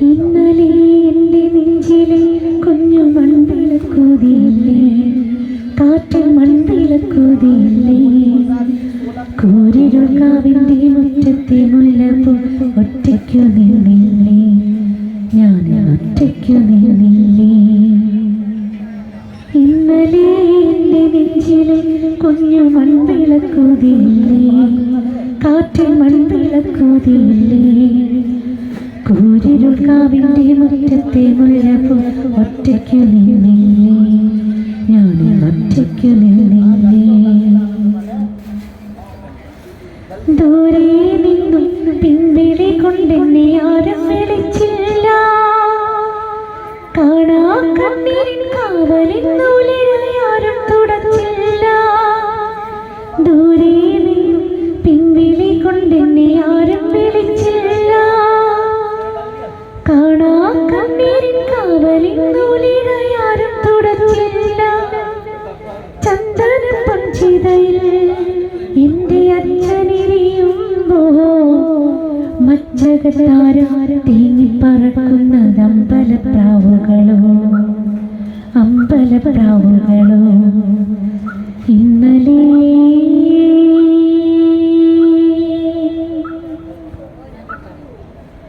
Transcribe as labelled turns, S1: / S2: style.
S1: ഇന്നലെ എന്റെ നെഞ്ചിലെ കുഞ്ഞു മൺവിളക്കൂതിയില്ലേ? കാറ്റിൽ മൺവിളക്കൂതിയില്ലേ? കൂരിരുൾ കാവിന്റെ മുറ്റത്തെ മുല്ലപ്പൂ ഒറ്റയ്ക്കു നിന്നില്ലേ? ഞാൻ ഇന്നലെ എന്റെ കുഞ്ഞു കാറ്റിൽ കൂരിരുൾ കാവിന്റെ മുറ്റത്തെ മുല്ലപ്പൂ ഒറ്റയ്ക്ക് നിന്നില്ലേ? ഞാൻ ഒറ്റയ്ക്കു നിന്നില്ലേ? ദൂരെ നിന്നും പിൻവിളി കൊണ്ടെന്നെ ആരും വിളിച്ചില്ല. കാണാ കണ്ണീരിൻ കാവലിൻ മച്ചകത്താരം തേങ്ങിപ്പറക്കുന്നത് അമ്പലപ്രാവുകളോ അമ്പലപ്രാവുകളോ